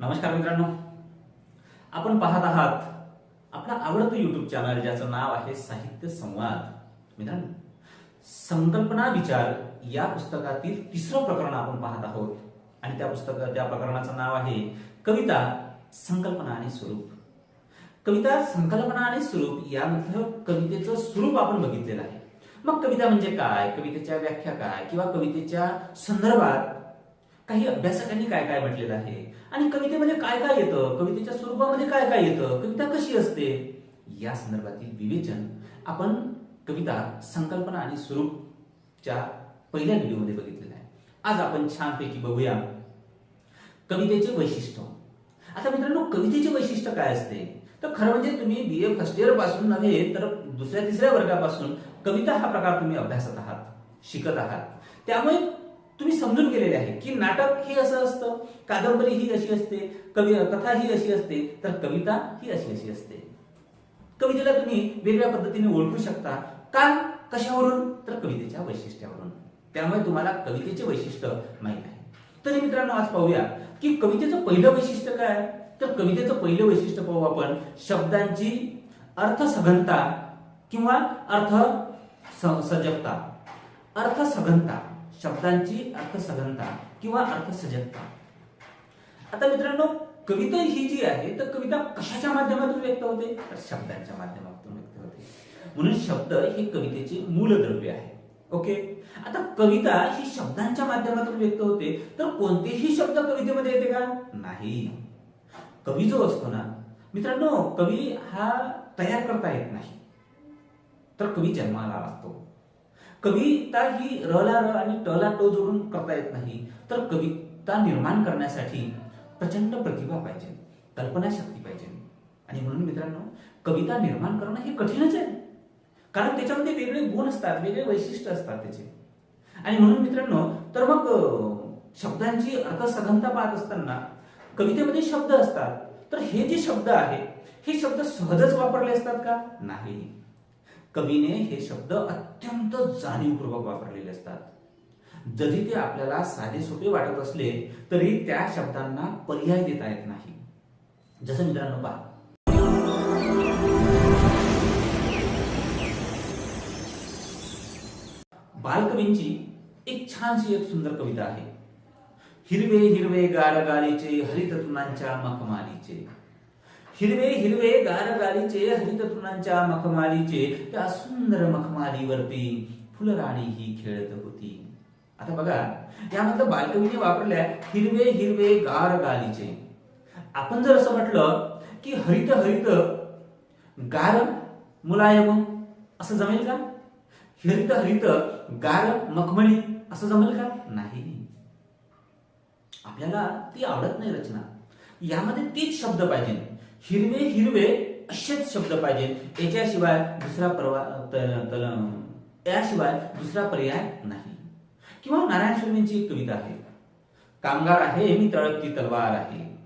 नमस्कार मित्रांनो. आपण पाहत आहात आपलं आवडतं युट्यूब चॅनल ज्याचं नाव आहे साहित्य संवाद. मित्रांनो संकल्पना विचार या पुस्तकातील तिसरं प्रकरण आपण पाहत आहोत. आणि त्या पुस्तक त्या प्रकरणाचं नाव आहे कविता संकल्पना आणि स्वरूप. कविता संकल्पना आणि स्वरूप यामधलं कवितेचं स्वरूप आपण बघितलेलं आहे. मग कविता म्हणजे काय? कवितेच्या व्याख्या काय? किंवा कवितेच्या संदर्भात काही अभ्यासकांनी काय काय म्हटलेलं आहे? आणि कवितेमध्ये काय काय येतं? कवितेच्या स्वरूपामध्ये काय काय येतं? कविता कशी असते? या संदर्भातील विवेचन आपण कविता संकल्पना आणि स्वरूपच्या पहिल्या व्हिडिओमध्ये बघितलेलं आहे. आज आपण छानपैकी बघूया कवितेचे वैशिष्ट्य. आता मित्रांनो कवितेचे वैशिष्ट्य काय असते? तर खरं म्हणजे तुम्ही बी ए फर्स्ट इयरपासून नव्हे तर दुसऱ्या तिसऱ्या वर्गापासून कविता हा प्रकार तुम्ही अभ्यासत आहात शिकत आहात. त्यामुळे तुम्ही समजून गेलेले आहे की नाटक हे असं असतं कादंबरी ही अशी असते कवी कथा ही अशी असते तर कविता ही अशी अशी असते. कवितेला तुम्ही वेगळ्या पद्धतीने ओळखू शकता. का? कशावरून? तर कवितेच्या वैशिष्ट्यावरून. त्यामुळे तुम्हाला कवितेचे वैशिष्ट्य माहीत आहे. तरी मित्रांनो आज पाहूया की कवितेचं पहिलं वैशिष्ट्य काय तर कवितेचं पहिलं वैशिष्ट्य पाहू आपण. शब्दांची अर्थसघनता किंवा अर्थ स- सजगता. अर्थसघनता. शब्दांची अर्थसघनता किंवा अर्थसजगता. आता मित्रांनो कविता ही जी आहे तर कविता कशाच्या माध्यमातून व्यक्त होते? तर शब्दांच्या माध्यमातून व्यक्त होते. म्हणून शब्द हे कवितेचे मूलद्रव्य आहे. ओके? आता कविता ही शब्दांच्या माध्यमातून व्यक्त होते तर कोणतेही शब्द कवितेमध्ये येते का? नाही. कवी जो असतो ना मित्रांनो कवी हा तयार करता येत नाही. तर कवी जन्माला लागतो. कविता ही र ला र आणि ट ला ट जोडून करता येत नाही. तर कविता निर्माण करण्यासाठी प्रचंड प्रतिभा पाहिजे कल्पनाशक्ती पाहिजे. आणि म्हणून मित्रांनो कविता निर्माण करणं हे कठीणच आहे. कारण त्याच्यामध्ये वेगळे गुण असतात वेगळे वैशिष्ट्य असतात त्याचे. आणि म्हणून मित्रांनो तर मग शब्दांची अर्थसघनता पाहत असताना कवितेमध्ये शब्द असतात. तर हे जे शब्द आहे हे शब्द सहजच वापरले असतात का? नाही. कवीने हे शब्द अत्यंत जाणीवपूर्वक वापरलेले असतात. जरी ते आपल्याला साधे सोपे वाटत असले तरी त्या शब्दांना पर्याय देता येत नाही. जसं मित्रांनो पहा. बालकवींची एक छानशी एक सुंदर कविता आहे. हिरवे हिरवे गारगालीचे हरिततुनांच्या मखमालीचे. हिरवे हिरवे गारगालीचे हरित तृणांच्या मखमालीचे त्या सुंदर मखमालीवरती फुलराणी ही खेळत होती. आता बघा यामधलं बालकवीने वापरल्या हिरवे हिरवे गार गालीचे आपण जर असं म्हटलं की हरित हरित गार मुलायम असं जमेल का? हरित हरित गार मखमली असं जमेल का? नाही. आपल्याला ती आवडत नाही रचना. यामध्ये तीच शब्द पाहिजे. हिरवे हिरवे असेच शब्द पाहिजेत. याच्याशिवाय दुसरा प्रवा तल याशिवाय दुसरा पर्याय नाही. किंवा नारायण स्वामींची एक कविता आहे. कामगार आहे मी तळपती तलवार आहे.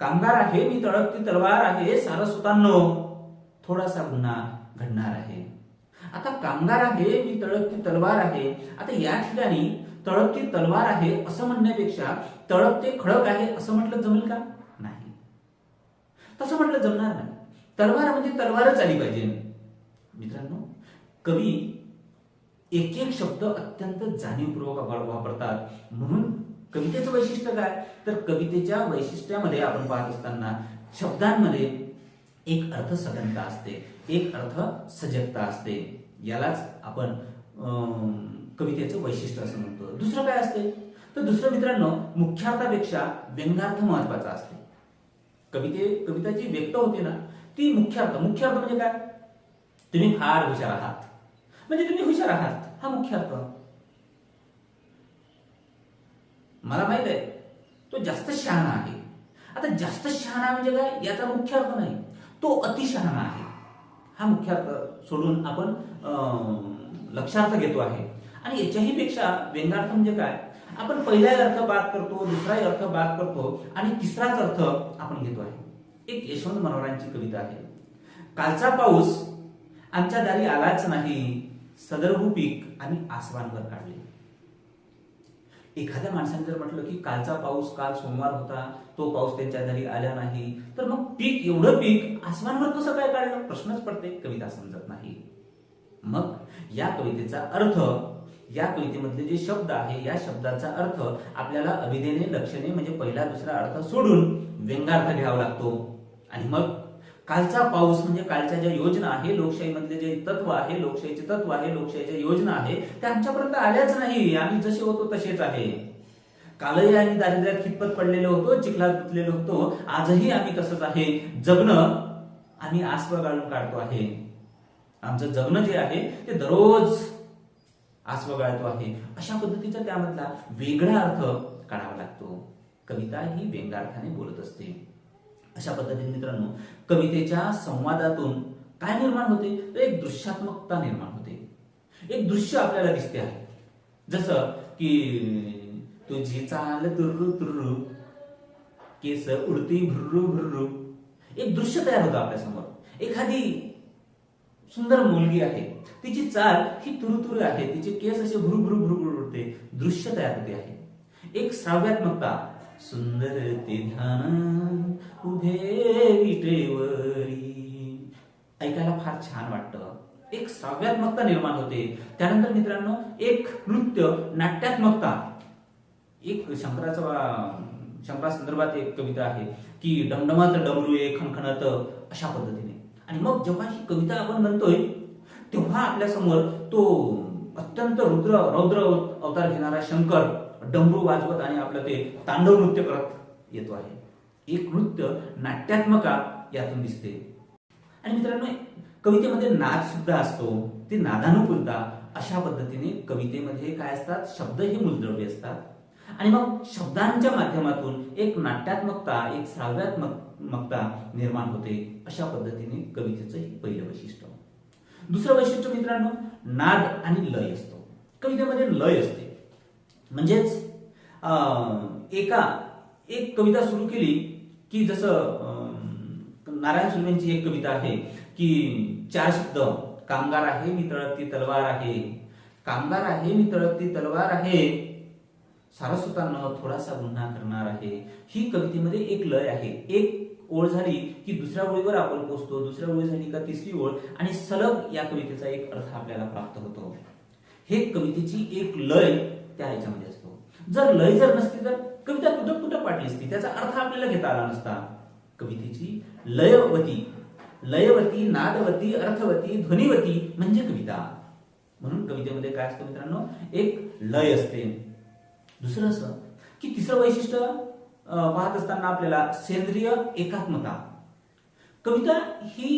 कामगार आहे मी तळपती तलवार आहे सारस्वतांनो थोडासा गुन्हा घडणार आहे. आता कामगार आहे मी तळपती तलवार आहे. आता या ठिकाणी तळपती तलवार आहे असं म्हणण्यापेक्षा तळपते खडक आहे असं म्हटलं जमेल का? तसं म्हटलं जमणार नाही. तलवार म्हणजे तलवारच आली पाहिजे. मित्रांनो कवी एक एक शब्द अत्यंत जाणीवपूर्वक वापरतात. म्हणून कवितेचं वैशिष्ट्य काय? तर कवितेच्या वैशिष्ट्यामध्ये आपण पाहत असताना शब्दांमध्ये एक अर्थ सघनता असते एक अर्थ सजगता असते. यालाच आपण कवितेचं वैशिष्ट्य असं म्हणतो. दुसरं काय असते? तर दुसरं मित्रांनो मुख्यार्थापेक्षा व्यंगार्थ महत्त्वाचा असते. कविते कविता जी व्यक्त होते ना ती मुख्यार्थ मुख्यार्थ म्हणजे काय? तुम्ही फार हुशार आहात. म्हणजे तुम्ही हुशार आहात हा मुख्य अर्थ मला माहीत आहे तो जास्त शहाणा आहे. आता जास्त शहाणा म्हणजे काय? याचा मुख्य अर्थ नाही तो अतिशहाणा आहे. हा मुख्य अर्थ सोडून आपण लक्षार्थ घेतो आहे. आणि याच्याही पेक्षा व्यंगार्थ म्हणजे काय? आपण पहिला अर्थ बाद करतो दुसराही अर्थ बाद करतो आणि तिसराच अर्थ आपण घेतो आहे. एक यशवंत मनोहरांची कविता आहे. कालचा पाऊस आमच्या दारी आलाच नाही सदरभू पीक आम्ही आसमानवर काढले. एखाद्या माणसाने जर म्हटलं की कालचा पाऊस काल सोमवार होता तो पाऊस त्यांच्या दारी आला नाही तर मग पीक एवढं पीक आसमानवर कसं काय काढलं? प्रश्नच पडते कविता समजत नाही. मग या कवितेचा अर्थ या कवितेमधले जे शब्द आहे या शब्दाचा अर्थ आपल्याला अभिधेने लक्षणे म्हणजे पहिला दुसरा अर्थ सोडून व्यंगार्थ घ्यावा लागतो. आणि मग कालचा पाऊस म्हणजे कालच्या ज्या योजना आहे लोकशाहीमधले जे तत्व आहे लोकशाहीचे तत्व आहे लोकशाहीच्या योजना आहे त्या आमच्यापर्यंत आल्याच नाही. आम्ही जसे होतो तसेच आहे. कालही आम्ही दारिद्र्यात खितपत पडलेलो होतो चिखलात गुंतलेलो होतो. आजही आम्ही तसंच आहे. जगणं आम्ही आस्व गाळून काढतो आहे. आमचं जगणं जे आहे ते दररोज आसव गाळतो आहे. अशा पद्धतीचा त्यामधला वेगळा अर्थ काढावा लागतो. कविता ही वेगळ्या अर्थाने बोलत असते. अशा पद्धतीने मित्रांनो कवितेच्या संवादातून काय निर्माण होते? तर एक दृश्यात्मकता निर्माण होते. एक दृश्य आपल्याला दिसते आहे. जसं की तुझी चाल तुर्रु तुर्रु केस उडती भुर्रू भुर्रू. एक दृश्य तयार होतं आपल्यासमोर एखादी सुंदर मुलगी आहे. तिची चाल ही तुरुतुरु आहे. तिचे केस असे भ्रू भ्रू भ्रू उडते. दृश्य तयार होते आहे. एक श्राव्यात्मकता. सुंदर ते ध्यान उभे विटेवरी ऐकायला फार छान वाटतं. एक श्राव्यात्मकता निर्माण होते. त्यानंतर मित्रांनो एक नृत्य नाट्यात्मकता. एक शंकराचा शंकरा संदर्भात एक कविता आहे की डमडमात डमरू एक खणखणत अशा पद्धतीने. आणि मग जेव्हा ही कविता आपण म्हणतोय तेव्हा आपल्यासमोर तो अत्यंत रुद्र रौद्र अवतार घेणारा शंकर डमरू वाजवत आणि आपलं ते तांडव नृत्य करत येतो आहे. एक नृत्य नाट्यात्मका यातून दिसते. आणि मित्रांनो कवितेमध्ये नाद सुद्धा असतो. ते नादानुकूलता अशा पद्धतीने कवितेमध्ये काय असतात? शब्द हे मूलद्रव्य असतात. आणि मग शब्दांच्या माध्यमातून एक नाट्यात्मकता एक श्राव्यात्मकता निर्माण होते अशा पद्धतीने कवितेचं हे पहिलं वैशिष्ट्य. दुसरं वैशिष्ट्य मित्रांनो नाद आणि लय असतो. कवितेमध्ये लय असते. म्हणजेच अं, एका एक कविता सुरू केली की जसं अं, नारायण सुर्वेंची एक कविता आहे की चार शब्द कामगार आहे मी तळपती तलवार आहे. कामगार आहे मी तळपती तलवार आहे. सारस्वतांना थोडासा गुन्हा करणार आहे. ही कवितेमध्ये एक लय आहे. एक ओळ झाली की दुसऱ्या ओळीवर आपण पोचतो दुसऱ्या ओळी झाली का तिसरी ओळ आणि सलग या कवितेचा एक अर्थ आपल्याला प्राप्त होतो. हे कवितेची एक लय त्या ह्याच्यामध्ये असतो. जर लय जर नसती तर कविता तुटक तुटक वाटली असती? त्याचा अर्थ आपल्याला घेता आला नसता. कवितेची लयवती लयवती नादवती अर्थवती ध्वनिवती म्हणजे कविता. म्हणून कवितेमध्ये काय असतं मित्रांनो? एक लय असते. दुसरं असं की तिसरं वैशिष्ट्य पाहत असताना आपल्याला सेंद्रिय एकात्मता. कविता ही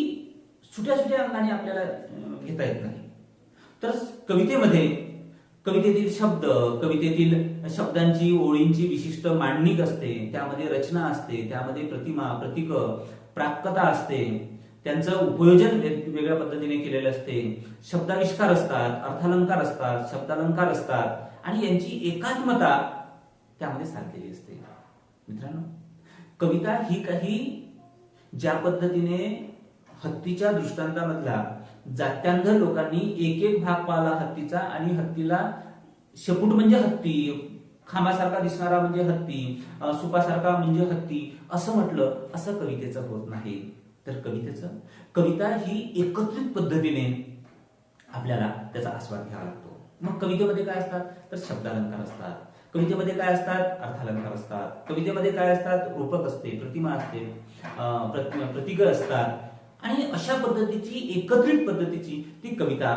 सुट्या सुट्या अंगाने आपल्याला घेता येत नाही. तर कवितेमध्ये कवितेतील शब्द कवितेतील शब्दांची ओळींची विशिष्ट मांडणीक असते त्यामध्ये रचना असते त्यामध्ये प्रतिमा प्रतीक प्राप्तता असते त्यांचं उपयोजन वेगवेगळ्या पद्धतीने केलेलं असते. शब्दाविष्कार असतात अर्थालंकार असतात शब्दालंकार असतात. आणि यांची एकात्मता त्यामध्ये साधलेली असते. मित्रांनो कविता ही काही ज्या पद्धतीने हत्तीच्या दृष्टांतामधला जात्यांध लोकांनी एक एक भाग पाहिला हत्तीचा आणि हत्तीला शेपूट म्हणजे हत्ती खांबासारखा दिसणारा म्हणजे हत्ती सुपासारखा म्हणजे हत्ती असं म्हटलं असं कवितेचं होत नाही. तर कवितेचं कविता ही एकत्रित पद्धतीने आपल्याला त्याचा आस्वाद घ्यावा लागतो. मग कवितेमध्ये काय असतात? तर शब्दालंकार असतात. कवितेमध्ये काय असतात? अर्थालंकार असतात. कवितेमध्ये काय असतात? रूपक असते प्रतिमा असते अं, प्रतीक असतात. आणि अशा पद्धतीची एकत्रित पद्धतीची ती कविता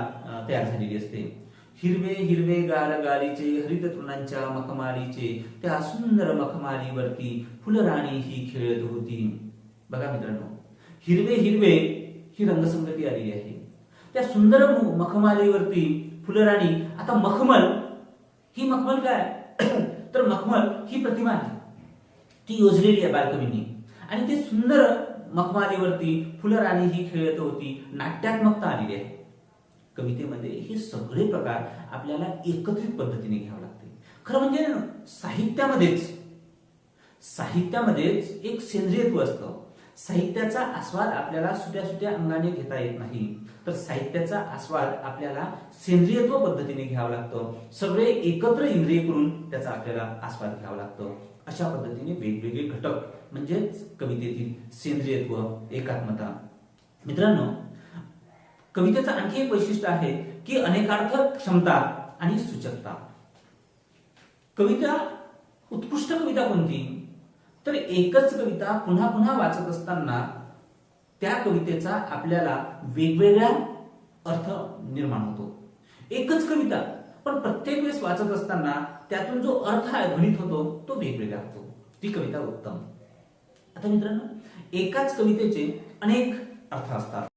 तयार झालेली असते. हिरवे हिरवे गाल गालीचे हरित तृणांच्या मखमालीचे त्या सुंदर मखमालीवरती फुलराणी ही खेळत होती. बघा मित्रांनो हिरवे हिरवे ही रंगसंगती आलेली आहे. त्या सुंदर मखमालीवरती फुलराणी. आता मखमल ही मखमल काय? तर मखमल ही प्रतिमा आहे. ती योजलेली आहे बालकवींनी आणि ते सुंदर मखमालीवरती फुलराणी ही खेळत होती. नाट्यात्मकता आलेली आहे. कवितेमध्ये हे सगळे प्रकार आपल्याला एकत्रित पद्धतीने घ्यावे लागते खरं म्हणजे साहित्यामध्येच साहित्यामध्येच एक सेंद्रियत्व असतं. साहित्याचा आस्वाद आपल्याला सुट्या सुट्या अंगाने घेता येत नाही. तर साहित्याचा आस्वाद आपल्याला सेंद्रियत्व पद्धतीने घ्यावा लागतो. सगळे एकत्र इंद्रिय करून त्याचा आपल्याला आस्वाद घ्यावा लागतो. अशा पद्धतीने वेगवेगळे घटक म्हणजेच कवितेतील सेंद्रियत्व एकात्मता. मित्रांनो कवितेचं आणखी एक वैशिष्ट्य आहे की अनेकार्थ क्षमता आणि सूचकता. कविता उत्कृष्ट कविता कोणती? तर एकच कविता पुन्हा पुन्हा वाचत असताना त्या कवितेचा आपल्याला वेगवेगळा अर्थ निर्माण होतो. एकच कविता पण प्रत्येक वेळेस वाचत असताना त्यातून जो अर्थ आहे होतो तो वेगवेगळा होतो. ती कविता उत्तम. आता मित्रांनो एकाच कवितेचे अनेक अर्थ असतात.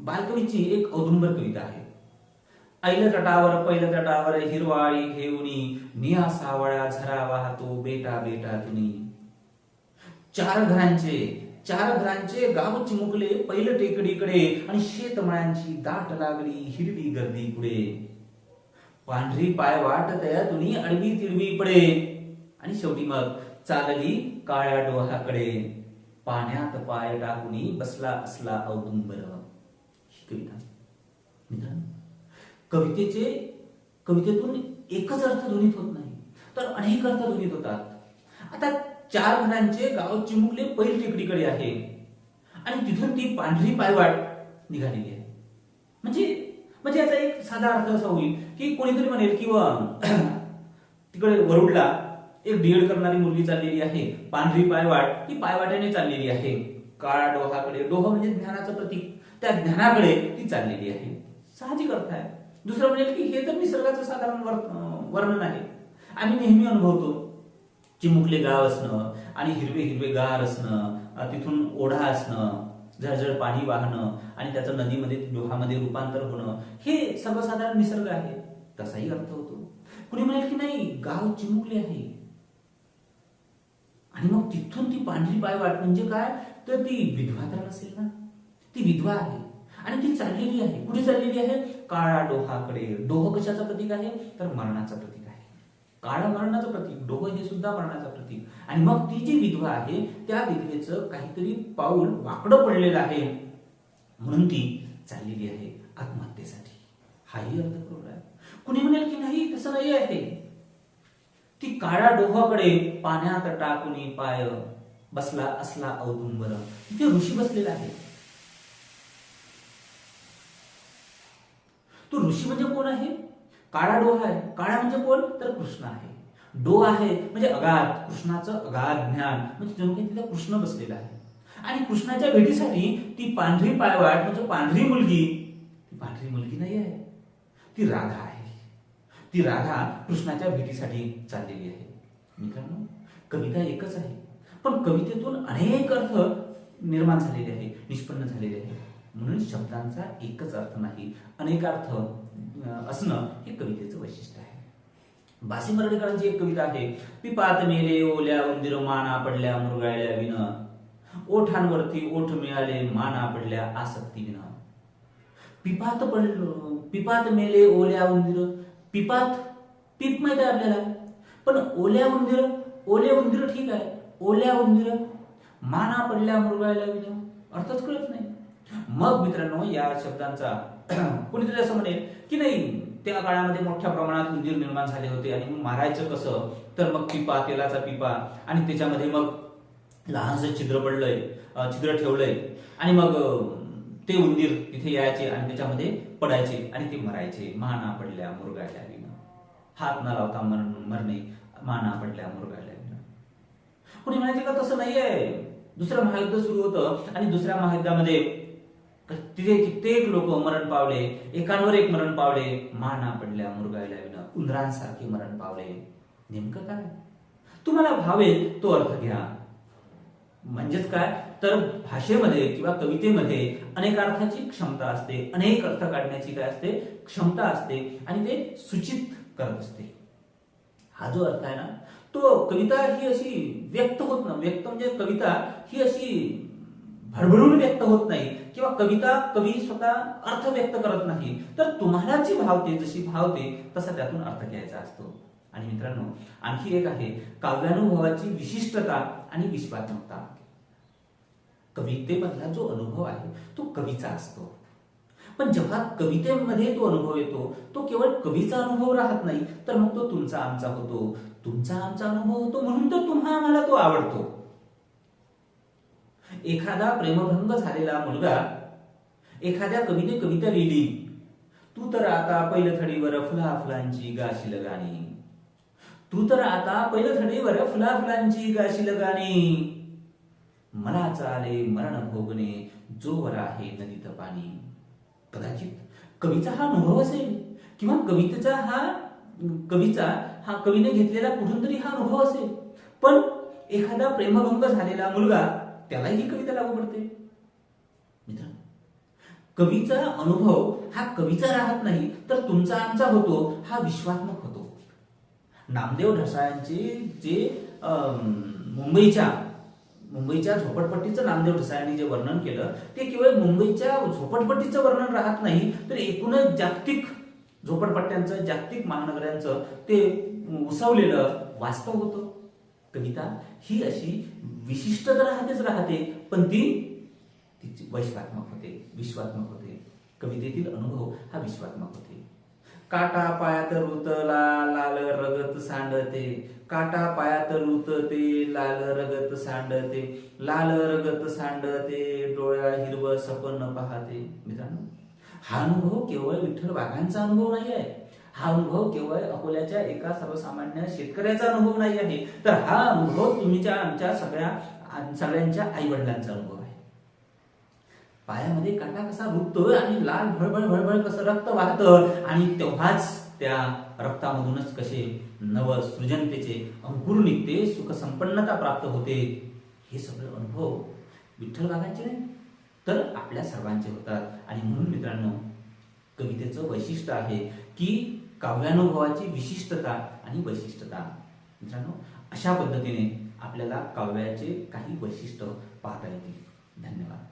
बालकवीची एक औदुंबर कविता आहे. ऐल तटावर पैल तटावर हिरवाळी घेऊनी निया सावळा झरा वाहतो बेटा बेटा तुनी चार घरांचे चार घरांचे गाव चिमुकले पैल टेकडीकडे आणि शेतमळ्यांची दाट लागली हिरवी गर्दी पुढे. पांढरी पाय वाट तया तुनी अडवी तिडवी पडे. आणि शेवटी मग चालली काळ्या डोहाकडे. पाण्यात पाय टाकून बसला असला औदुंबर. ही कविता. मित्रांनो कवितेचे कवितेतून एकच अर्थ ध्वनित होत नाही तर अनेक अर्थ ध्वनित होतात. आता चार घरांचे गाव चिमुकले पैल टेकडीकडे आहे. आणि तिथून ती पांढरी पायवाट निघालेली आहे. म्हणजे म्हणजे याचा एक साधा अर्थ असा होईल की कोणीतरी म्हणेल किंवा तिकडे वरुडला एक डीएड करणारी मुलगी चाललेली आहे. पांढरी पायवाट ही पायवाट्याने चाललेली आहे. काळा डोहाकडे डोह म्हणजे ज्ञानाचं प्रतीक. त्या ज्ञानाकडे ती चाललेली आहे. साहजिक अर्थ आहे. दुसरं म्हणेल की हे तर निसर्गाचं साधारण वर्णन आहे. आम्ही नेहमी अनुभवतो चिमुकले गाव असणं आणि हिरवे हिरवे गार असणं तिथून ओढा असणं झळझळ पाणी वाहणं आणि त्याचं नदीमध्ये डोहामध्ये रूपांतर होणं हे सर्वसाधारण निसर्ग आहे. तसाही अर्थ होतो. कुणी म्हणेल की नाही गाव चिमुकले आहे. आणि मग तिथून ती पांढरी पाय वाट म्हणजे काय? तर ती विधवा तर नसेल ना? ती विधवा आहे. आणि ती चाललेली आहे. कुठे चाललेली आहे? काळा डोहाकडे डोह कशाचं प्रतीक आहे? तर मरणाचं प्रतीक आहे. काळा मरणाचं प्रतीक डोह हे सुद्धा मरणाचं प्रतीक. आणि मग ती जी विधवा आहे त्या विधवेचं काहीतरी पाऊल वाकडं पडलेलं आहे. म्हणून ती चाललेली आहे आत्महत्येसाठी. हाही अर्थ बरोबर आहे. कुणी म्हणेल की नाही तसं नाही आहे. ती काळ्या डोहाकडे पाण्यात टाकून पाय बसला असला औदुंबर तिथे ऋषी बसलेला आहे. तो ऋषी म्हणजे कोण आहे? काळा डोहा आहे. काळा म्हणजे कोण? तर कृष्ण आहे. डो आहे म्हणजे अगाध. कृष्णाचं अगाध ज्ञान. म्हणजे जणू काही तिथे कृष्ण बसलेला आहे. आणि कृष्णाच्या भेटीसाठी ती पांढरी पायवाट म्हणजे पांढरी मुलगी ती पांढरी मुलगी नाही आहे. ती राधा आहे. ती राधा कृष्णाच्या भेटीसाठी चाललेली आहे. मित्रांनो कविता एकच आहे. पण कवितेतून अनेक अर्थ निर्माण झालेले आहे निष्पन्न झालेले आहे. म्हणून शब्दांचा एकच अर्थ नाही. अनेक अर्थ असणं हे कवितेचं वैशिष्ट्य आहे. बासी मराठीकरांची एक कविता आहे. पिपात मेले ओल्या उंदीर माना पडल्या मुरगाळल्या विन ओठांवरती ओठ मिळाले माना पडल्या आसक्ती विन पिपात पडलो पिपात मेले ओल्या उंदीर. पिपात पीप माहीत आहे आपल्याला? पण ओल्या उंदीर ओले उंदीर ठीक आहे. ओल्या उंदीर माना पडल्या मुरगाळल्या विन अर्थच कळत नाही. मग मित्रांनो या शब्दांचा कोणीतरी असं म्हणेल की नाही त्या काळामध्ये मोठ्या प्रमाणात उंदीर निर्माण झाले होते आणि मग मारायचं कसं? तर मग पिपा तेलाचा पिपा आणि त्याच्यामध्ये मग लहानसं छिद्र पडलंय छिद्र ठेवलंय आणि मग ते उंदीर तिथे यायचे आणि त्याच्यामध्ये पडायचे आणि ते मरायचे. महाना पडल्या मुरगाळल्या विना हात न लावता मरणे माना पडल्या मुरगाळल्या विना कोणी म्हणायचे का तसं नाहीये? दुसरं महायुद्ध सुरू होतं आणि दुसऱ्या महायुद्धामध्ये तिथे कित्येक लोक मरण पावले एकांवर एक मरण पावले माना पडल्या मुरगायला विना उंदरांसारखे मरण पावले. नेमकं काय? तुम्हाला भावेल तो अर्थ घ्या. म्हणजेच काय? तर भाषेमध्ये किंवा कवितेमध्ये अनेक अर्थाची क्षमता असते अनेक अर्थ काढण्याची काय असते? क्षमता असते आणि ते सूचित करत असते. हा जो अर्थ आहे ना तो कविता ही अशी व्यक्त होत ना व्यक्त म्हणजे कविता ही अशी भडभडून व्यक्त होत नाही. किंवा कविता कवी स्वतः अर्थ व्यक्त करत नाही. तर तुम्हाला जी भावते जशी भावते तसा त्यातून अर्थ घ्यायचा असतो. आणि मित्रांनो आणखी एक आहे काव्यानुभवाची विशिष्टता आणि विश्वात्मकता. कवितेमधला जो अनुभव आहे तो कवीचा असतो. पण जेव्हा कवितेमध्ये तो अनुभव येतो तो केवळ कवीचा अनुभव राहत नाही तर मग तो तुमचा आमचा होतो. तुमचा आमचा अनुभव होतो म्हणून तर तुम्हा आम्हाला तो आवडतो. एखादा प्रेमभंग झालेला मुलगा एखाद्या कवीने कविता लिहिली तू तर आता पहिलं थडीवर फुला फुलांची गाशील गाणी. तू तर आता पहिलं थडीवर फुला फुलांची गाशील गाणी. मला चाले मरण भोगणे जोवर आहे नदीत पाणी. कदाचित कवीचा हा अनुभव असेल किंवा कवितेचा हा कवीचा हा कवीने घेतलेला कुठून तरी हा अनुभव असेल. पण एखादा प्रेमभंग झालेला मुलगा त्यालाही ही कविता लागू पडते. मित्रांनो कवीचा अनुभव हा कवीचा राहत नाही तर तुमचा आमचा होतो हा विश्वात्मक होतो. नामदेव ढसाळ्यांचे जे मुंबईच्या मुंबईच्या झोपडपट्टीचं नामदेव ढसाळ्यांनी जे वर्णन केलं ते केवळ मुंबईच्या झोपडपट्टीचं वर्णन राहत नाही तर एकूणच जागतिक झोपडपट्ट्यांचं जागतिक महानगरांचं ते उसवलेलं वास्तव होतं. कविता ही अशी विशिष्ट तर राहतेच राहते पण ती तिची वैश्वात्मक होते विश्वात्मक होते. कवितेतील अनुभव हा विश्वात्मक होते. काटा पायात रुतला लाल रगत सांडते. काटा पायात रुतते लाल रगत सांडते. लाल रगत सांडते डोळ्या हिरवं सपन पाहते. मित्रांनो हा अनुभव केवळ विठ्ठल वाघांचा अनुभव नाही आहे हा अनुभव केवळ अकोल्याच्या एका सर्वसामान्य शेतकऱ्याचा अनुभव नाही आहे. तर हा अनुभव तुम्हीच्या आमच्या सगळ्या सगळ्यांच्या आई वडिलांचा अनुभव आहे. पायामध्ये काटा कसा रुततोय आणि लाल भळभळ भळभळ कसं रक्त वाहतं आणि तेव्हाच त्या रक्तामधूनच कसे नव सृजनतेचे अंकुर निघते सुख संपन्नता प्राप्त होते. हे सगळे अनुभव विठ्ठल बाबांचे नाही तर आपल्या सर्वांचे होतात. आणि म्हणून मित्रांनो कवितेचं वैशिष्ट्य आहे की काव्यानुभवाची विशिष्टता आणि वैशिष्ट्यता. मित्रांनो अशा पद्धतीने आपल्याला काव्याचे काही वैशिष्ट्य पाहता येतील. धन्यवाद.